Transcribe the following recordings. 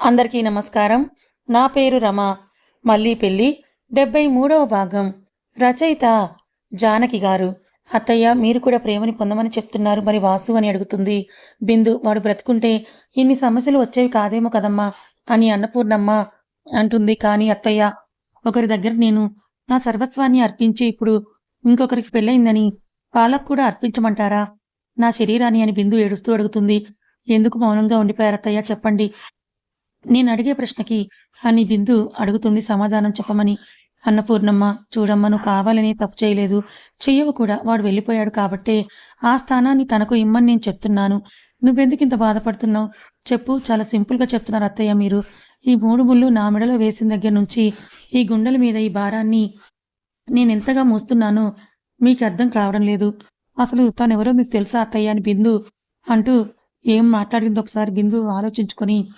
అందరికీ నమస్కారం. నా పేరు రమ. మళ్ళీ పెళ్ళి డెబ్బై మూడవ భాగం. రచయిత జానకి గారు. అత్తయ్య మీరు కూడా ప్రేమని పొందమని చెప్తున్నారు. మరి వాసు అని అడుగుతుంది. బిందు వాడు బ్రతుకుంటే ఇన్ని సమస్యలు వచ్చేవి కాదేమో కదమ్మా అని అన్నపూర్ణమ్మ అంటుంది. కానీ అత్తయ్య ఒకరి దగ్గర నేను నా సర్వస్వాన్ని అర్పించి ఇప్పుడు ఇంకొకరికి పెళ్ళయిందని వాళ్ళకు కూడా అర్పించమంటారా? నా శరీరాన్ని అని బిందు ఏడుస్తూ అడుగుతుంది. ఎందుకు మౌనంగా ఉండిపోయారు అత్తయ్య? చెప్పండి. నేను అడిగే ప్రశ్నకి అని బిందు అడుగుతుంది సమాధానం చెప్పమని. అన్నపూర్ణమ్మ చూడమ్మ నువ్వు కావాలని తప్పు చేయలేదు. చెయ్యవు కూడా. వాడు వెళ్ళిపోయాడు కాబట్టే ఆ స్థానాన్ని తనకు ఇమ్మని నేను చెప్తున్నాను. నువ్వెందుకు ఇంత బాధపడుతున్నావు? చెప్పు. చాలా సింపుల్గా చెప్తున్నారు అత్తయ్య మీరు. ఈ మూడు ముళ్ళు నా మెడలో వేసిన దగ్గర నుంచి ఈ గుండెల మీద ఈ భారాన్ని నేను ఎంతగా మోస్తున్నానో మీకు అర్థం కావడం లేదు. అసలు తనెవరో మీకు తెలుసా అత్తయ్య? అని బిందు అంటూ ఏం మాట్లాడిందో ఒకసారి బిందు ఆలోచించుకొని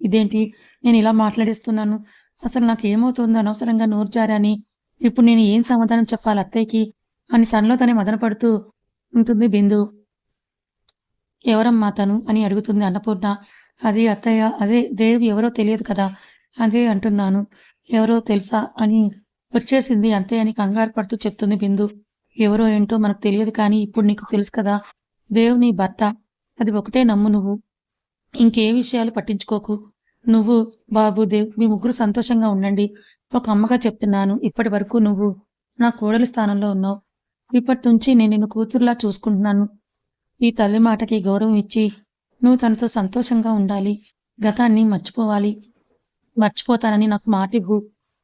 ఇదేంటి? నేను ఇలా మాట్లాడేస్తున్నాను. అసలు నాకు ఏమవుతుందో అనవసరంగా నోరు ఇప్పుడు నేను ఏం సమాధానం చెప్పాలి అత్తయ్యకి? అని తనలో తనే మదనపడుతూ ఉంటుంది బిందు. ఎవరమ్మా తను? అని అడుగుతుంది అన్నపూర్ణ. అది అత్తయ్య అదే దేవ్ ఎవరో తెలియదు కదా? అదే అంటున్నాను. ఎవరో తెలుసా? అని వచ్చేసింది అంతే అని కంగారు పడుతూ చెప్తుంది బిందు. ఎవరో ఏంటో మనకు తెలియదు కానీ ఇప్పుడు నీకు తెలుసు కదా. దేవ్ నీ భర్త. అది ఒకటే నమ్ము నువ్వు. ఇంకే విషయాలు పట్టించుకోకు. నువ్వు బాబు దేవ్ మీ ముగ్గురు సంతోషంగా ఉండండి. ఒక అమ్మగా చెప్తున్నాను. ఇప్పటి వరకు నువ్వు నా కోడలి స్థానంలో ఉన్నావు. ఇప్పటి నుంచి నేను నిన్ను కూతురులా చూసుకుంటున్నాను. ఈ తల్లి మాటకి గౌరవం ఇచ్చి నువ్వు తనతో సంతోషంగా ఉండాలి. గతాన్ని మర్చిపోవాలి. మర్చిపోతానని నాకు మాట ఇవ్వు.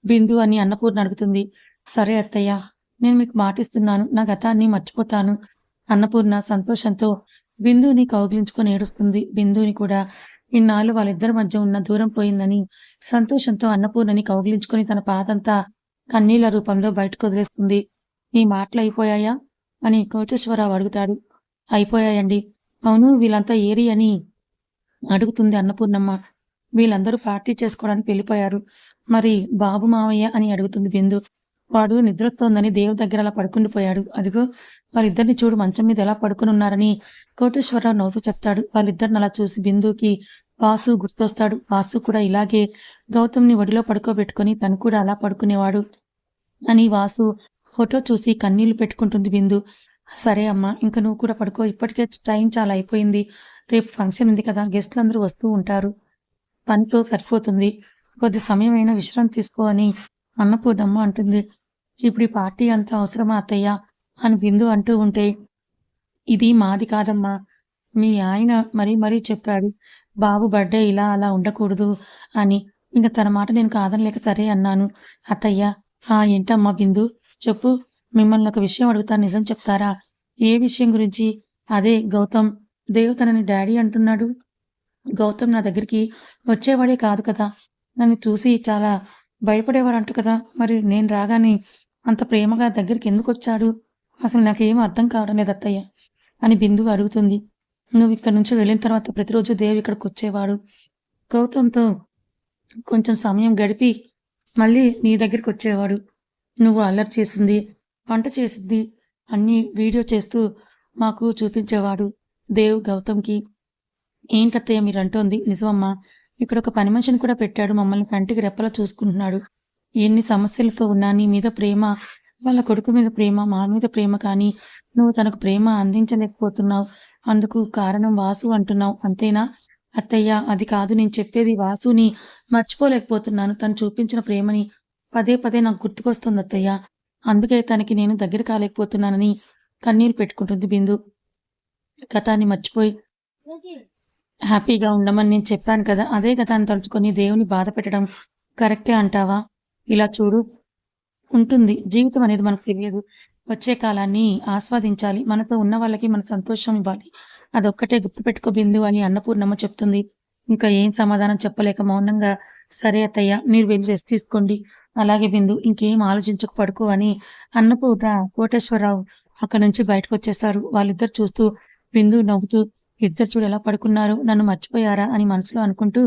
బిందు అని అన్నపూర్ణ అడుగుతుంది. సరే అత్తయ్య నేను మీకు మాటిస్తున్నాను నా గతాన్ని మర్చిపోతాను. అన్నపూర్ణ సంతోషంతో బిందుని కౌగిలించుకొని ఏడుస్తుంది. బిందుని కూడా ఇన్నాళ్ళు వాళ్ళిద్దరి మధ్య ఉన్న దూరం పోయిందని సంతోషంతో అన్నపూర్ణని కౌగిలించుకొని తన పాతంతా కన్నీళ్ళ రూపంలో బయటకు వదిలేస్తుంది. నీ మాటలు అయిపోయాయా? అని కోటేశ్వరరావు అడుగుతాడు. అయిపోయాయండి. అవును వీళ్ళంతా ఏరి అని అడుగుతుంది అన్నపూర్ణమ్మ. వీళ్ళందరూ పార్టీ చేసుకోవడానికి వెళ్ళిపోయారు. మరి బాబు మావయ్య అని అడుగుతుంది బిందు. వాడు నిద్రొస్తోందని దేవు దగ్గర అలా పడుకుండిపోయాడు అదిగో వాళ్ళిద్దరిని చూడు మంచం మీద ఎలా పడుకుని ఉన్నారని కోటేశ్వరరావు నవ్వుతూ చెప్తాడు. వాళ్ళిద్దరిని అలా చూసి బిందుకి వాసు గుర్తొస్తాడు. వాసు కూడా ఇలాగే గౌతమ్ని ఒడిలో పడుకోబెట్టుకుని తను కూడా అలా పడుకునేవాడు అని వాసు ఫోటో చూసి కన్నీళ్ళు పెట్టుకుంటుంది బిందు. సరే అమ్మా ఇంకా నువ్వు కూడా పడుకో. ఇప్పటికే టైం చాలా అయిపోయింది. రేపు ఫంక్షన్ ఉంది కదా గెస్ట్లు అందరూ వస్తూ ఉంటారు. పనితో సరిపోతుంది. కొద్ది సమయం అయినా విశ్రాంతి తీసుకో అని అన్నపూర్ణమ్మ అంటుంది. ఇప్పుడు ఈ పార్టీ అంత అవసరమా అత్తయ్య? అని బిందు అంటూ ఉంటే ఇది మాది కాదమ్మా. మీ ఆయన మరీ మరీ చెప్పాడు. బాబు బర్త్డే ఇలా అలా ఉండకూడదు అని. ఇంకా తన మాట నేను కాదనలేక సరే అన్నాను. అత్తయ్య ఆ ఏంటమ్మా బిందు చెప్పు. మిమ్మల్ని ఒక విషయం అడుగుతా నిజం చెప్తారా? ఏ విషయం గురించి? అదే గౌతమ్. దేవ్ తనని డాడీ అంటున్నాడు. గౌతమ్ నా దగ్గరికి వచ్చేవాడే కాదు కదా. నన్ను చూసి చాలా భయపడేవాడు కదా. మరి నేను రాగానే అంత ప్రేమగా దగ్గరికి ఎందుకు వచ్చాడు? అసలు నాకేం అర్థం కావడం లేదు అత్తయ్య అని బిందువు అడుగుతుంది. నువ్వు ఇక్కడ నుంచి వెళ్ళిన తర్వాత ప్రతిరోజు దేవ్ ఇక్కడికి వచ్చేవాడు. గౌతంతో కొంచెం సమయం గడిపి మళ్ళీ నీ దగ్గరికి వచ్చేవాడు. నువ్వు అల్లరి చేసింది వంట చేసింది అన్నీ వీడియో చేస్తూ మాకు చూపించేవాడు దేవ్ గౌతమ్కి. ఏంటత్తయ్య మీరు అంటోంది నిజమమ్మా. ఇక్కడ ఒక పని మనిషిని కూడా పెట్టాడు మమ్మల్ని కంటికి రెప్పలా చూసుకుంటున్నాడు. ఎన్ని సమస్యలతో ఉన్నా నీ మీద ప్రేమ వాళ్ళ కొడుకు మీద ప్రేమ మా మీద ప్రేమ కానీ నువ్వు తనకు ప్రేమ అందించలేకపోతున్నావు. అందుకు కారణం వాసు అంటున్నావు అంతేనా? అత్తయ్య అది కాదు నేను చెప్పేది వాసుని మర్చిపోలేకపోతున్నాను. తను చూపించిన ప్రేమని పదే పదే నాకు గుర్తుకొస్తుంది అత్తయ్య. అందుకే తనకి నేను దగ్గర కాలేకపోతున్నానని కన్నీరు పెట్టుకుంటుంది బిందు. గతాన్ని మర్చిపోయి. హ్యాపీగా ఉండమని నేను చెప్పాను కదా అదే కదా అని తలుచుకొని దేవుని బాధ పెట్టడం కరెక్టే అంటావా? ఇలా చూడు. ఉంటుంది. జీవితం అనేది మనకు తెలియదు. వచ్చే కాలాన్ని ఆస్వాదించాలి. మనతో ఉన్న వాళ్ళకి మన సంతోషం ఇవ్వాలి. అదొక్కటే గుర్తుపెట్టుకో బిందు అని అన్నపూర్ణమ్మ చెప్తుంది. ఇంకా ఏం సమాధానం చెప్పలేక మౌనంగా సరే అత్తయ్య మీరు వెళ్ళి రెస్ట్ తీసుకోండి. అలాగే బిందు ఇంకేం ఆలోచించక పడుకో అని అన్నపూర్ణ కోటేశ్వరరావు అక్కడ నుంచి బయటకు వచ్చేస్తారు. వాళ్ళిద్దరు చూస్తూ బిందు నవ్వుతూ ఇద్దరు చూడు ఎలా పడుకున్నారు? నన్ను మర్చిపోయారా? అని మనసులో అనుకుంటూ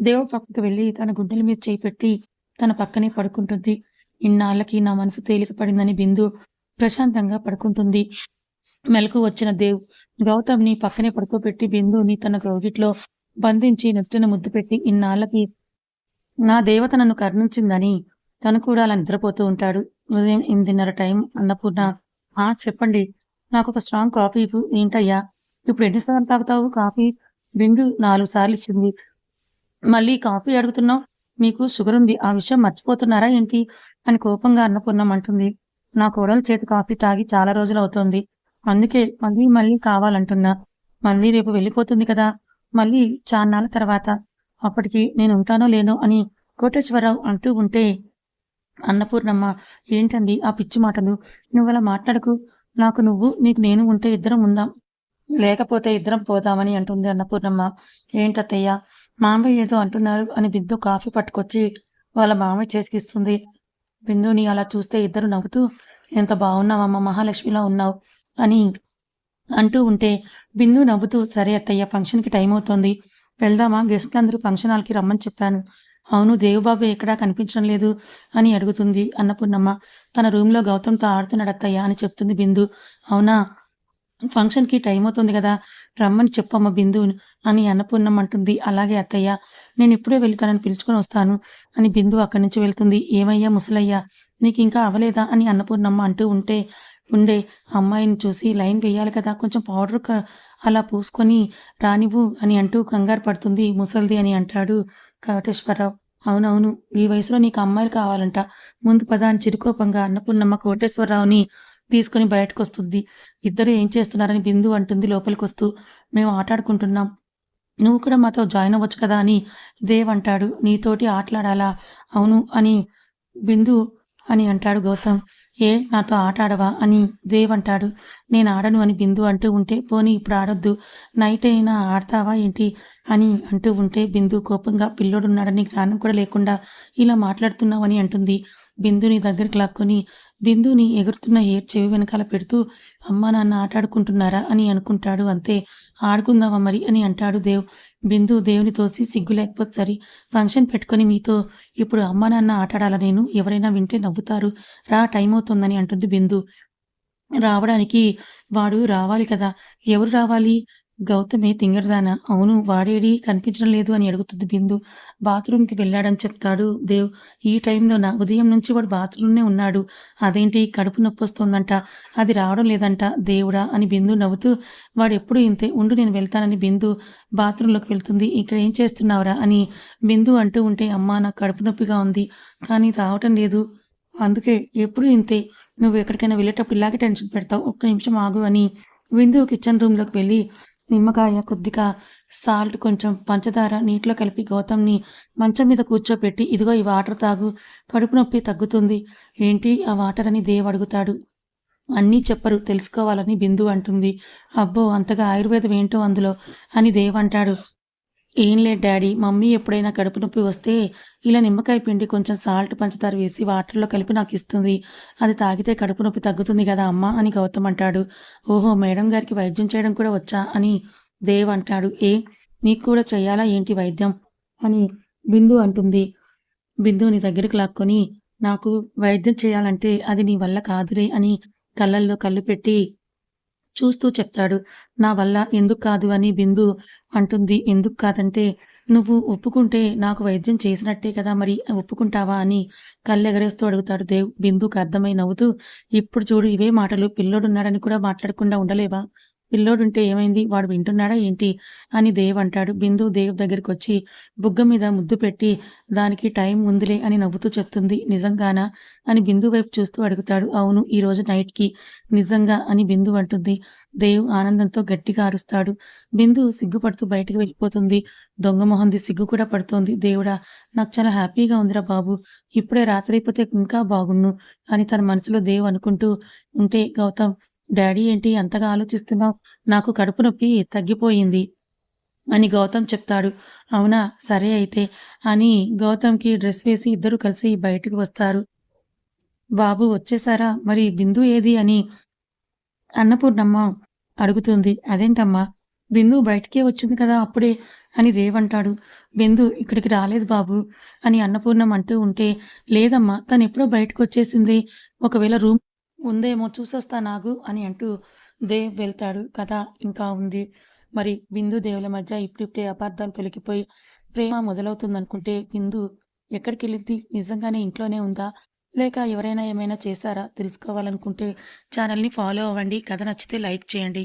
దేవ పక్కకు వెళ్ళి తన గుండెల మీద చేయి పెట్టి తన పక్కనే పడుకుంటుంది. ఇన్నాళ్ళకి నా మనసు తేలిక పడిందని బిందు ప్రశాంతంగా పడుకుంటుంది. మెలకు వచ్చిన దేవ్ గౌతమ్ని పక్కనే పడుకోబెట్టి బిందుని తన గౌగిట్లో బంధించి నెస్టిన ముద్దు పెట్టి ఇన్నాళ్ళకి నా దేవత నన్ను కరుణించిందని తను కూడా అలా నిద్రపోతూ ఉంటాడు. ఉదయం ఎనిమిదిన్నర టైం అన్నపూర్ణ ఆ చెప్పండి. నాకు ఒక స్ట్రాంగ్ కాఫీ ఏంటయ్యా? ఇప్పుడు ఎన్నిసార్లు తాగుతావు? కాఫీ బిందు నాలుగు సార్లు ఇచ్చింది. మళ్ళీ కాఫీ అడుగుతున్నావు. మీకు షుగర్ ఉంది. ఆ విషయం మర్చిపోతున్నారా ఏంటి? అని కోపంగా అన్నపూర్ణం అంటుంది. నా కోడలు చేతి కాఫీ తాగి చాలా రోజులు అవుతోంది. అందుకే మళ్ళీ మళ్ళీ కావాలంటున్నా. మళ్ళీ రేపు వెళ్ళిపోతుంది కదా. మళ్ళీ చాన్నాళ్ళ తర్వాత. అప్పటికి నేను ఉంటానో లేనో అని కోటేశ్వరరావు అంటూ ఉంటే అన్నపూర్ణమ్మ ఏంటండి ఆ పిచ్చి మాటలు? నువ్వు అలా మాట్లాడకు. నాకు నువ్వు నీకు నేను ఉంటే ఇద్దరం ఉందాం. లేకపోతే ఇద్దరం పోదామని అంటుంది అన్నపూర్ణమ్మ ఏంటత్తయ్య? మామయ్య ఏదో అంటున్నారు అని బిందు కాఫీ పట్టుకొచ్చి వాళ్ళ మామయ్య చేతికిస్తుంది బిందుని అలా చూస్తే ఇద్దరు నవ్వుతూ ఎంత బాగున్నావమ్మ మహాలక్ష్మిలా ఉన్నావు అని అంటూ ఉంటే బిందు నవ్వుతూ సరే అత్తయ్య ఫంక్షన్కి టైం అవుతోంది. వెళ్దామా? గెస్ట్లు అందరూ ఫంక్షన్ హాల్కి రమ్మని చెప్పాను. అవును దేవుబాబు ఎక్కడా కనిపించడం లేదు అని అడుగుతుంది అన్నపూర్ణమ్మ తన రూమ్లో గౌతమ్తో ఆడుతున్నాడు అత్తయ్య అని చెప్తుంది బిందు. అవునా? ఫంక్షన్కి టైం అవుతుంది కదా రమ్మని చెప్పమ్మ బిందు అని అన్నపూర్ణం అంటుంది అలాగే అత్తయ్య నేను ఇప్పుడే వెళ్తానని పిలుచుకొని వస్తాను అని బిందు అక్కడి నుంచి వెళ్తుంది. ఏమయ్యా ముసలయ్యా నీకు ఇంకా అవలేదా అని అన్నపూర్ణమ్మ అంటూ ఉంటే ఉండే అమ్మాయిని చూసి లైన్ వేయాలి కదా కొంచెం పౌడర్ అలా పూసుకొని రానివ్వు అని అంటూ కంగారు పడుతుంది. ముసల్ది అని అంటాడు కోటేశ్వరరావు. అవునవును ఈ వయసులో నీకు అమ్మాయిలు కావాలంట. ముందు పద అని చిరుకోపంగా అన్నపూర్ణమ్మ కోటేశ్వరరావుని తీసుకుని బయటకు వస్తుంది ఇద్దరు ఏం చేస్తున్నారని బిందు అంటుంది లోపలికి వస్తూ మేము ఆటాడుకుంటున్నాం. నువ్వు కూడా మాతో జాయిన్ అవ్వచ్చు కదా అని దేవ్ అంటాడు. నీతోటి ఆటలాడాలా? అవును అని బిందు అని అంటాడు గౌతమ్. ఏ నాతో ఆట ఆడవా అని దేవ్ అంటాడు. నేను ఆడను అని బిందు అంటూ ఉంటే పోనీ ఇప్పుడు ఆడొద్దు. నైట్ అయినా ఆడతావా ఏంటి అని అంటూ ఉంటే బిందు కోపంగా పిల్లోడున్నాడని జ్ఞానం కూడా లేకుండా ఇలా మాట్లాడుతున్నావు అని అంటుంది. బిందుని దగ్గరికి లాక్కొని బిందుని ఎగురుతున్న హెయిర్ చెవి వెనకాల పెడుతూ అమ్మా నాన్న ఆటాడుకుంటున్నారా? అని అనుకుంటాడు. అంతే ఆడుకుందామా మరి? అని అంటాడు దేవ్. బిందు దేవుని తోసి సిగ్గు లేకపోతే ఫంక్షన్ పెట్టుకొని మీతో ఇప్పుడు అమ్మా నాన్న ఆటాడాల నేను? ఎవరైనా వింటే నవ్వుతారు. రా టైం అవుతుందని అంటుంది బిందు. రావడానికి వాడు రావాలి కదా. ఎవరు రావాలి? గౌతమి తింగరదాన అవును వాడేడి కనిపించడం లేదు అని అడుగుతుంది బిందు. బాత్రూమ్కి వెళ్ళాడని చెప్తాడు దేవ్. ఈ టైంలో నా ఉదయం నుంచి వాడు బాత్రూమ్నే ఉన్నాడు. అదేంటి కడుపు నొప్పి వస్తుందంట అది రావడం లేదంట దేవుడా అని బిందు నవ్వుతూ. వాడు ఎప్పుడు ఇంతే ఉండు నేను వెళ్తానని బిందు బాత్రూంలోకి వెళ్తుంది. ఇక్కడ ఏం చేస్తున్నావురా అని బిందు అంటూ ఉంటే అమ్మా నాకు కడుపు నొప్పిగా ఉంది కానీ రావటం లేదు. అందుకే ఎప్పుడు ఇంతే నువ్వు ఎక్కడికైనా వెళ్ళేటప్పుడు ఇలాగే టెన్షన్ పెడతావు ఒక్క నిమిషం ఆగు అని. బిందు కిచెన్ రూమ్లోకి వెళ్ళి నిమ్మకాయ కొద్దిగా సాల్ట్ కొంచెం పంచదార నీటిలో కలిపి గౌతమ్ని మంచం మీద కూర్చోపెట్టి ఇదిగో ఈ వాటర్ తాగు కడుపు నొప్పి తగ్గుతుంది. ఏంటి ఆ వాటర్ అని దేవ్ అడుగుతాడు. అన్నీ చెప్పరు తెలుసుకోవాలని బిందు అంటుంది. అబ్బో అంతగా ఆయుర్వేదం ఏంటో అందులో అని దేవ్ అంటాడు. ఏం లేదు డాడీ మమ్మీ ఎప్పుడైనా కడుపు నొప్పి వస్తే ఇలా నిమ్మకాయ పిండి కొంచెం సాల్ట్ పంచదార వేసి వాటర్లో కలిపి నాకు ఇస్తుంది. అది తాగితే కడుపు నొప్పి తగ్గుతుంది కదా అమ్మ అని గౌతమ్ అంటాడు. ఓహో మేడం గారికి వైద్యం చేయడం కూడా వచ్చా అని దేవ్ అంటాడు. ఏ నీకు కూడా చేయాలా ఏంటి వైద్యం? అని బిందు అంటుంది. బిందుని దగ్గరకు లాక్కొని నాకు వైద్యం చేయాలంటే అది నీ వల్ల కాదురే అని కళ్ళల్లో కళ్ళు పెట్టి చూస్తూ చెప్తాడు. నా వల్ల ఎందుకు కాదు అని బిందు అంటుంది. ఎందుకు కాదంటే నువ్వు ఒప్పుకుంటే నాకు వైద్యం చేసినట్టే కదా మరి ఒప్పుకుంటావా అని కళ్ళెగరేస్తూ అడుగుతాడు దేవ్. బిందుకు అర్థమై నవ్వుతూ ఇప్పుడు చూడు ఇవే మాటలు పిల్లోడున్నాడని కూడా మాట్లాడకుండా ఉండలేవా? పిల్లోడుంటే ఏమైంది? వాడు వింటున్నాడా ఏంటి? అని దేవ్ అంటాడు. బిందు దేవ్ దగ్గరికి వచ్చి బుగ్గ మీద ముద్దు పెట్టి దానికి టైం ఉందిలే అని నవ్వుతూ చెప్తుంది. నిజంగానా? అని బిందు వైపు చూస్తూ అడుగుతాడు. అవును ఈ రోజు నైట్కి నిజంగా అని బిందు అంటుంది. దేవ్ ఆనందంతో గట్టిగా అరుస్తాడు. బిందు సిగ్గుపడుతూ బయటకు వెళ్ళిపోతుంది. దొంగ మొహంది సిగ్గు కూడా పడుతోంది. దేవుడా నాకు చాలా హ్యాపీగా ఉందిరా బాబు. ఇప్పుడే రాత్రి అయిపోతే ఇంకా బాగుండు అని తన మనసులో దేవ్ అనుకుంటూ ఉంటే గౌతమ్ డాడీ ఏంటి అంతగా ఆలోచిస్తున్నావు? నాకు కడుపు నొప్పి తగ్గిపోయింది. అని గౌతమ్ చెప్తాడు. అవునా సరే అయితే. అని గౌతమ్కి డ్రెస్ వేసి ఇద్దరు కలిసి బయటకు వస్తారు. బాబు వచ్చేసారా? మరి బిందు ఏది అని అన్నపూర్ణమ్మ అడుగుతుంది. అదేంటమ్మా? బిందు బయటికే వచ్చింది కదా అప్పుడే అని దేవంటాడు బిందు ఇక్కడికి రాలేదు బాబు అని అన్నపూర్ణం అంటూ ఉంటే లేదమ్మా తను ఎప్పుడో బయటకు వచ్చేసింది. ఒకవేళ రూమ్ ఉందేమో చూసొస్తా నాగు అని అంటూ దేవ్ వెళ్తాడు. కథ ఇంకా ఉంది. మరి బిందు దేవుల మధ్య ఇప్పుడిప్పుడే అపార్థాలు తొలగిపోయి ప్రేమ మొదలవుతుందనుకుంటే బిందు ఎక్కడికి వెళ్ళింది నిజంగానే ఇంట్లోనే ఉందా? లేక ఎవరైనా ఏమైనా చేశారా? తెలుసుకోవాలనుకుంటే ఛానల్ని ఫాలో అవ్వండి. కథ నచ్చితే లైక్ చేయండి.